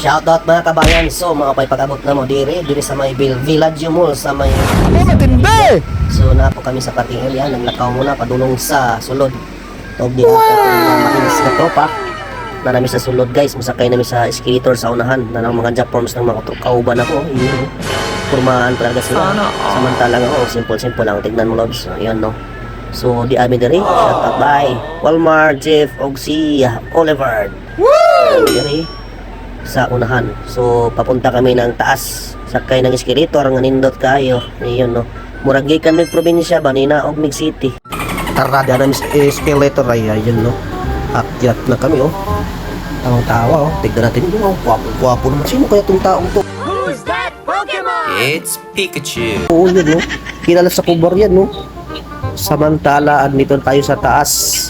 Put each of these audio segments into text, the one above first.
Shoutout mga kabayan. So, mga pay pag-abot na mo diri, diri sa may Vil Village Mall sa may Ano matindi? So, na po kami sa parting area, naglakaw muna padulong sa sulod. Tawag di wow. makinis na tropa. Na namin sa sulod guys, musakay namin sa escalator sa unahan. Na ng mga job forms ng mga kauban ako. Yun, Kurmaan talaga sila. Samantalang ako, simple-simple lang. Tignan mo, Lobs. Ayan, no. So, di amin diri. Shout out by Walmart, Jeff, si Oliver. Woo! Diri sa unahan. So, papunta kami ng taas. Sakay ng escalator, nga nindot kayo. Ayun, no. Murag gikan mig probinsya ba nina og mig city. Tara, dyan ang escalator ay ayun, no. Akyat na kami, oh. Tawang tawa, oh. Tignan natin, oh, gwapo-gwapo naman. Sino kaya itong taong to? It's Pikachu. Oo, yun, no. Kilala sa kubar yan, no. Samantala, andito tayo sa taas.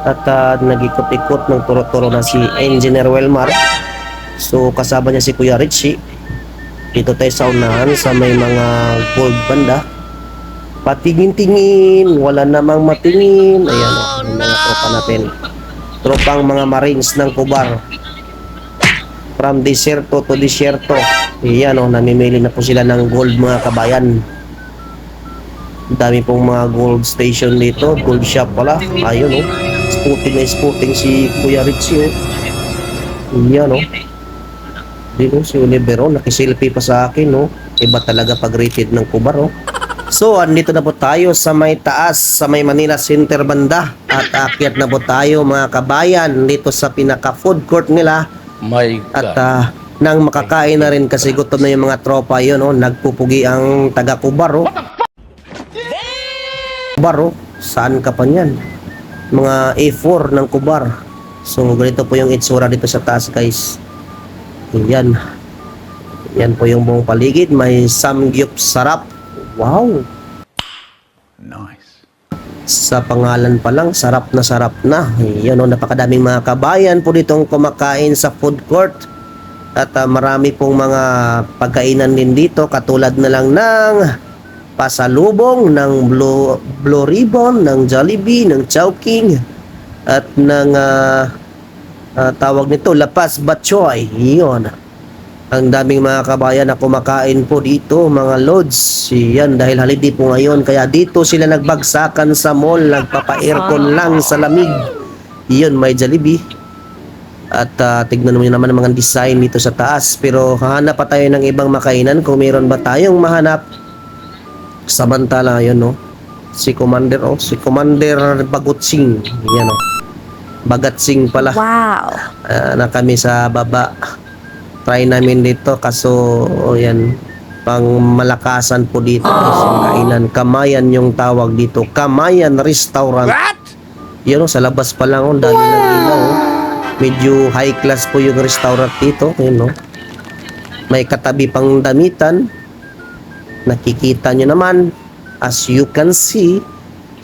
At uh, nag-ikot-ikot ng turo-turo na si Engineer Welmar. So, kasama niya si Kuya Richie. Dito tayo sa unahan sa may mga gold banda. Patingin-tingin, wala namang matingin. Ayan, oh, yung mga tropa natin. Tropang mga marines ng kubar. From desierto to desierto. Ayan, oh, namimili na po sila ng gold mga kabayan. Dami pong mga gold station dito. Gold shop pala. Ayun, oh. Spooting na spooting si Kuya Richie, oh. Ayan, oh. Dito si Olivero, nakiselfie pa sa akin, no? Iba talaga pag rated ng kubar, oh. So, andito na po tayo sa may taas, sa may Manila Center banda. At akyat na po tayo, mga kabayan, dito sa pinaka-food court nila. My At ah, nang makakain na rin kasi gutom na yung mga tropa yun, oh, nagpupugi ang taga Kubar, oh. Kubar, oh. Saan ka pa niyan? Mga A4 ng Kubar. So, ganito po yung itsura dito sa taas, guys. Yan. Yan po yung buong paligid. May samgyup sarap. Wow! Nice. Sa pangalan pa lang, sarap na sarap na. Yan o, napakadaming mga kabayan po ditong kumakain sa food court. At ah, marami pong mga pagkainan din dito, katulad na lang ng pasalubong, ng blue, blue ribbon, ng Jollibee, ng Chowking, at ng ah, ah, tawag nito, Lapas Batchoy. Yun. Ang daming mga kabayan na kumakain po dito, mga lods. Yan, dahil holiday po ngayon. Kaya dito sila nagbagsakan sa mall, nagpapa-aircon lang sa lamig. Yun, may Jollibee. At ah, tignan mo naman ang mga design dito sa taas. Pero hahanap pa tayo ng ibang makainan kung mayroon ba tayong mahanap. Samantala, yun, no? Si Commander, oh. Si Commander Bagutsing. Yan, oh. Bagatsing pala Wow. Ah, na kami sa baba. Try namin dito kaso oh, yan pang malakasan po dito is yung kainan. Kamayan yung tawag dito. Kamayan Restaurant. What? Yun oh, sa labas pa lang oh, dami ng ilaw. Oh. Medyo high class po yung restaurant dito. Yun oh. May katabi pang damitan. Nakikita nyo naman. As you can see,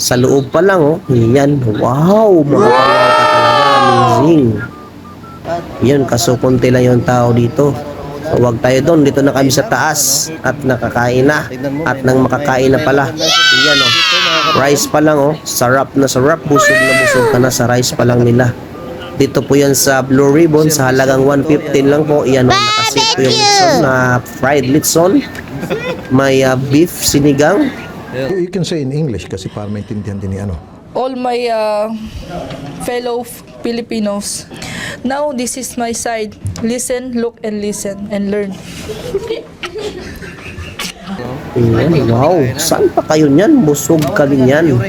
sa loob pa lang oh. Yan. Wow! Mga wow. Amazing. Yun, kaso konti lang yung tao dito. So, wag tayo doon. Dito na kami sa taas. At nakakain na. At nang makakain na pala. Yan oh. Rice pa lang oh. Sarap na sarap. Busog na busog ka na sa rice pa lang nila. Dito po yan sa Blue Ribbon sa halagang 115 lang po. Yan oh, nakasit po yung litson na fried litson. May ah, beef sinigang. You, you can say in English kasi para maintindihan din ni ano. All my uh, fellow Filipinos. Now this is my side. Listen, look, and listen and learn. Ayan, wow. Saan pa kayo niyan? Busog ka din yan. Oh,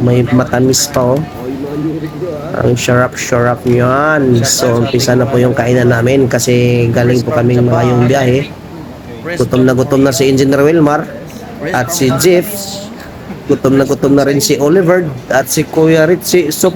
may matamis pa oh. Ang syarap-syarap yan. So, umpisa na po yung kainan namin kasi galing po kaming malayong biyahe. Gutom na gutom na si Engineer Wilmar at si Jeff. Gutom na gutom na rin si Oliver at si Kuya Richie. So,